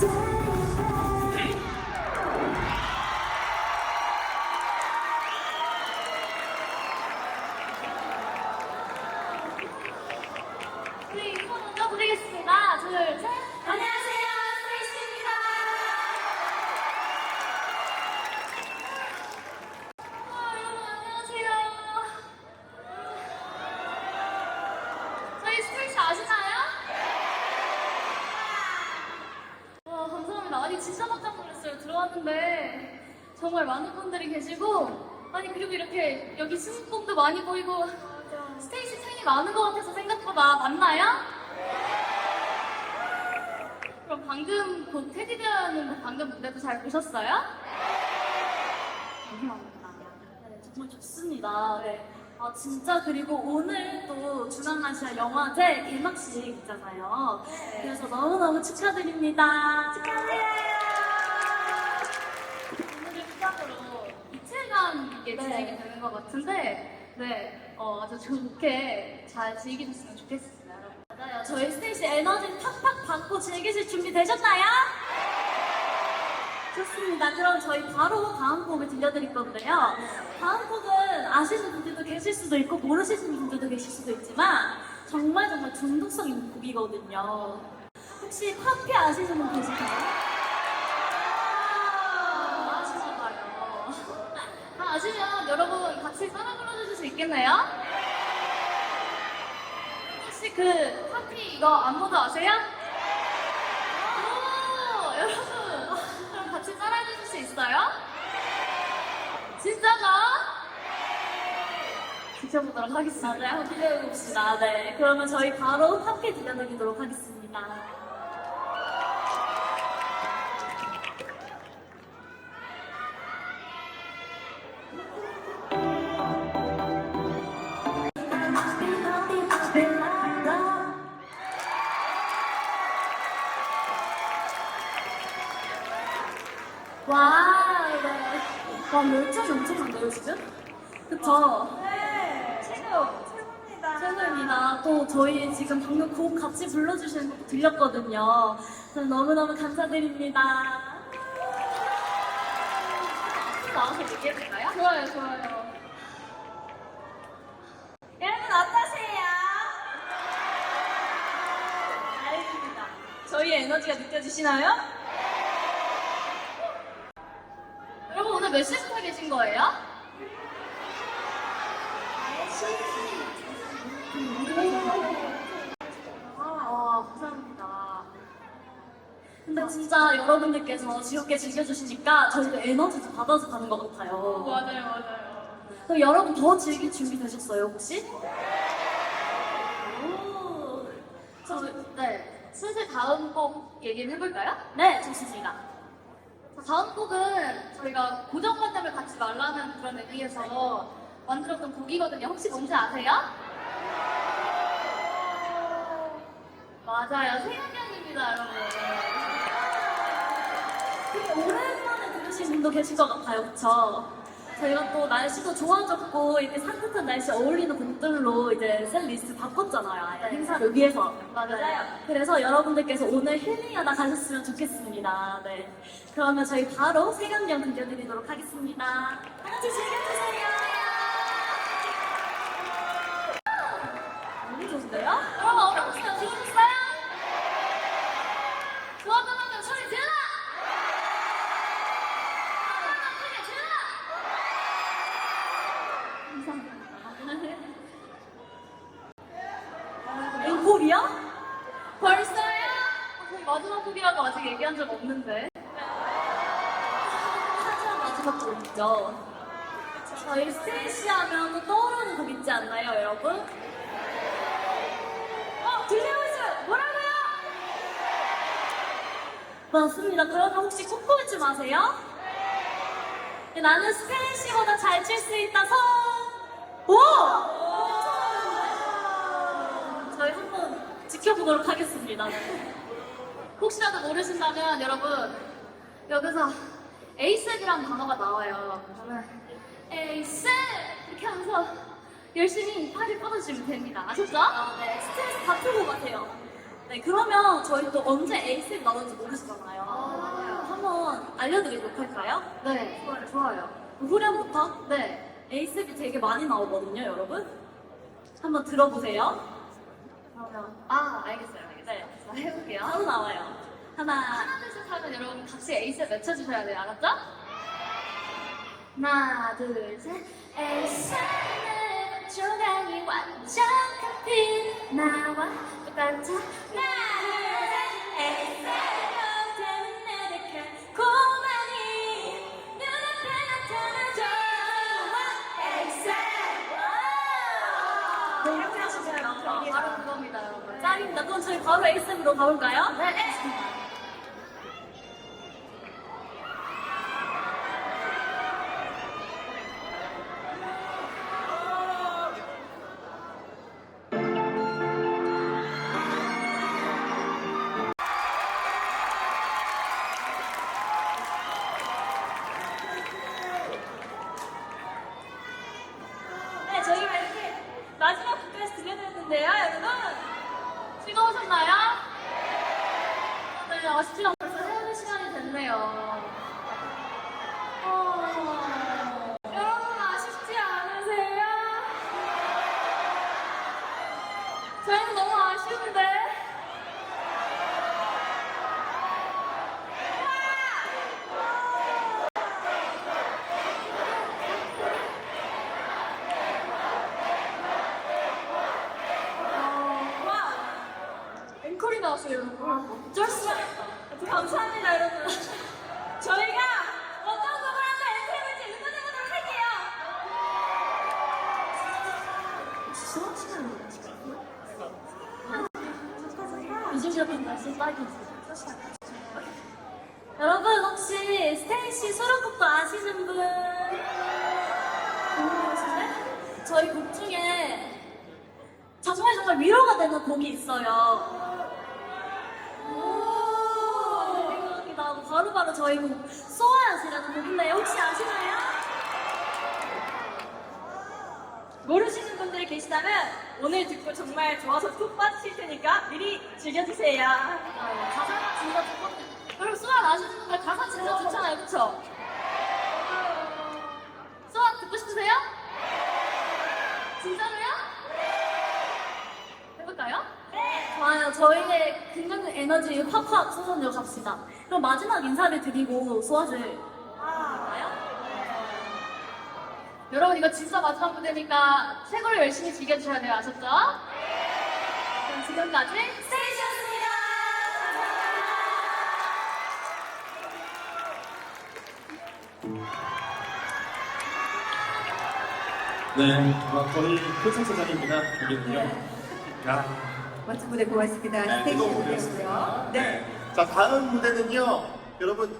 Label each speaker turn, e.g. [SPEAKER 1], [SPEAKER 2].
[SPEAKER 1] 우리 인사 먼저 드리겠습니다. 둘, 셋. 왔는데, 정말 많은 분들이 계시고, 아니, 그리고 이렇게 여기 승무공도 많이 보이고, 스테이시 팬이 많은 것 같아서 생각보다 맞나요? 그럼 방금 그 테디베어는 방금 무대도 잘 보셨어요? 감사합니다. 네, 정말 좋습니다. 네. 아, 진짜 그리고 오늘 또 중앙아시아 영화제 개막식 있잖아요. 그래서 너무너무 축하드립니다. 축하드려요. 이게
[SPEAKER 2] 네.
[SPEAKER 1] 진행이 되는 것 같은데, 네, 어, 아주 좋게 잘 즐기셨으면 좋겠습니다, 여러분.
[SPEAKER 2] 맞아요. 저희 스테이시 에너지 팍팍 받고 즐기실 준비 되셨나요? 좋습니다. 그럼 저희 바로 다음 곡을 들려드릴 건데요. 다음 곡은 아시는 분들도 계실 수도 있고 모르시는 분들도 계실 수도 있지만 정말 정말 중독성 있는 곡이거든요. 혹시 파피 아시는 분 계실까요?
[SPEAKER 1] 있겠나요? 혹시 그 파티 이거 안무도 아세요? 오, 여러분 같이 따라해 주실 수 있어요? 진짜죠? 지켜보도록 하겠습니다.
[SPEAKER 2] 네, 기대해봅시다. 네. 그러면 저희 바로 파피 들려드리도록 하겠습니다. 와, 열정이 엄청 많네요, 지금? 그쵸?
[SPEAKER 3] 네, 최고, 최고입니다.
[SPEAKER 2] 최고입니다. 또 저희 지금 방금 곡 같이 불러주시는 곡 들렸거든요. 그래서 너무너무 감사드립니다.
[SPEAKER 1] 나와서 얘기해볼까요? 좋아요, 좋아요.
[SPEAKER 3] 여러분 어떠세요? 알겠습니다. 저희의 에너지가 느껴지시나요?
[SPEAKER 1] 여러분 오늘 몇타 계신 거예요?
[SPEAKER 2] 아, 감사합니다. 근데 진짜 여러분들께서 즐겁게 즐겨주시니까 저희도 에너지 좀 받아서 가는 것 같아요.
[SPEAKER 1] 맞아요, 맞아요.
[SPEAKER 2] 그럼 여러분 더 즐길 준비 되셨어요, 혹시? 오,
[SPEAKER 1] 저, 네. 슬슬 다음 곡 얘기를 해볼까요?
[SPEAKER 2] 네, 좋습니다.
[SPEAKER 1] 자, 다음 곡은 저희가 고정관념을 갖지 말라는 그런 의미에서 만들었던 곡이거든요. 혹시 뭔지 아세요? 맞아요. 세연경입니다, 여러분.
[SPEAKER 2] 되게 오랜만에 들으신 분도 계실 것 같아요, 그쵸? 저희가 또 날씨도 좋아졌고 이렇게 산뜻한 날씨에 어울리는 곡들로 이제 셀 리스트 바꿨잖아요, 아예
[SPEAKER 1] 네.
[SPEAKER 2] 행사를 위해서.
[SPEAKER 1] 맞아요.
[SPEAKER 2] 그래서 여러분들께서 오늘 힐링하다 가셨으면 좋겠습니다. 네. 그러면 저희 바로 세강경 들려드리도록 하겠습니다. 다 같이 즐겨주세요. 너무 좋은데요?
[SPEAKER 1] 좋으셨어요? 좋았다면 소리 질러! 좋았다면 크게 질러!
[SPEAKER 2] 앵콜이야?
[SPEAKER 1] 벌써요? 어, 저희 마지막 곡이라고 아직 얘기한 적 없는데.
[SPEAKER 2] 하지만 마지막 곡이죠. 저희 스테이시 하면 떠오르는 곡 있지 않나요, 여러분? 어, 있어요! 뭐라고요? 맞습니다. 그러면 혹시 꿈꾸지 마세요? 네, 나는 스테이시보다 잘 칠 수 있다, 성! 오! 저희 한번 지켜보도록 하겠습니다.
[SPEAKER 1] 혹시라도 모르신다면 여러분 여기서 에이셉이라는 단어가 나와요. 그러면 에이셉 이렇게 하면서 열심히 팔을 뻗어주시면 됩니다. 아셨죠?
[SPEAKER 2] 네, 스트레스 다 풀고 가세요. 네, 그러면 저희 또 언제 에이스를 나올지 모르시잖아요. 한번 알려드리도록 할까요?
[SPEAKER 1] 네, 좋아요, 좋아요.
[SPEAKER 2] 후렴부터
[SPEAKER 1] 네.
[SPEAKER 2] 에이스비 되게 많이 나오거든요, 여러분. 한번 들어보세요.
[SPEAKER 1] 그러면 아 알겠어요.
[SPEAKER 2] 네,
[SPEAKER 1] 자 해볼게요.
[SPEAKER 2] 바로 나와요. 하나,
[SPEAKER 1] 하나 둘 셋 하면 여러분 같이 에이스 외쳐주셔야 돼요, 알았죠? 하나 둘 셋 에이스는 조각이 완전한 빛 나와 똑같아
[SPEAKER 2] 하나, 둘, 셋, 에이스. 때문 나득한 고만이 눈앞에 나타나줘. 에이스.
[SPEAKER 3] 네, 이렇게
[SPEAKER 1] 바로 그겁니다, 여러분.
[SPEAKER 2] 그럼 저희 바로 에이스로 가볼까요?
[SPEAKER 1] 네.
[SPEAKER 3] 네, 곡까지 들려드렸는데요, 여러분.
[SPEAKER 1] 즐거우셨나요? 네, 아쉽지만 벌써 헤어질 시간이 됐네요. 어... 여러분 아쉽지 않으세요? 저희는 너무 아쉬운데.
[SPEAKER 3] 와,
[SPEAKER 1] 앵콜이 나왔어요, 여러분. 어쩔 수가 없어.
[SPEAKER 3] 감사합니다, 여러분. 저희가 어떤 곡을 한번 엔트리 볼지 응원해보도록 할게요.
[SPEAKER 2] 여러분 혹시 스테이시 수록곡도 아시는 분? 저희 곡 중에 정말 정말 위로가 되는 곡이 있어요. 바로바로 저희 곡 쏘아야지라는 곡인데 혹시 아시나요?
[SPEAKER 3] 모르시는 분들이 계시다면 오늘 듣고 정말 좋아서 푹 빠지실 테니까 미리 즐겨주세요.
[SPEAKER 1] 가사가 진짜 좋거든요. 여러분 수학 아시는 분들 가사 진짜 좋잖아요, 그쵸? 수학 듣고 싶으세요? 진짜로요? 해볼까요?
[SPEAKER 2] 좋아요. 저희의 에너지 확확 쏟아내어 갑시다. 그럼 마지막 인사를 드리고 소화를 할까요?
[SPEAKER 1] 여러분 이거 진짜 마지막 무대니까 최고로 열심히 즐겨주셔야 돼요, 아셨죠? 그럼 지금까지
[SPEAKER 2] 스테이시였습니다.
[SPEAKER 4] 네, 어, 저희 표창 사장입니다. 여기는요. 야,
[SPEAKER 5] 멋진 무대 고맙습니다.
[SPEAKER 4] 네,
[SPEAKER 5] 무대고요.
[SPEAKER 4] 무대였습니다. 네. 자, 다음 무대는요. 여러분,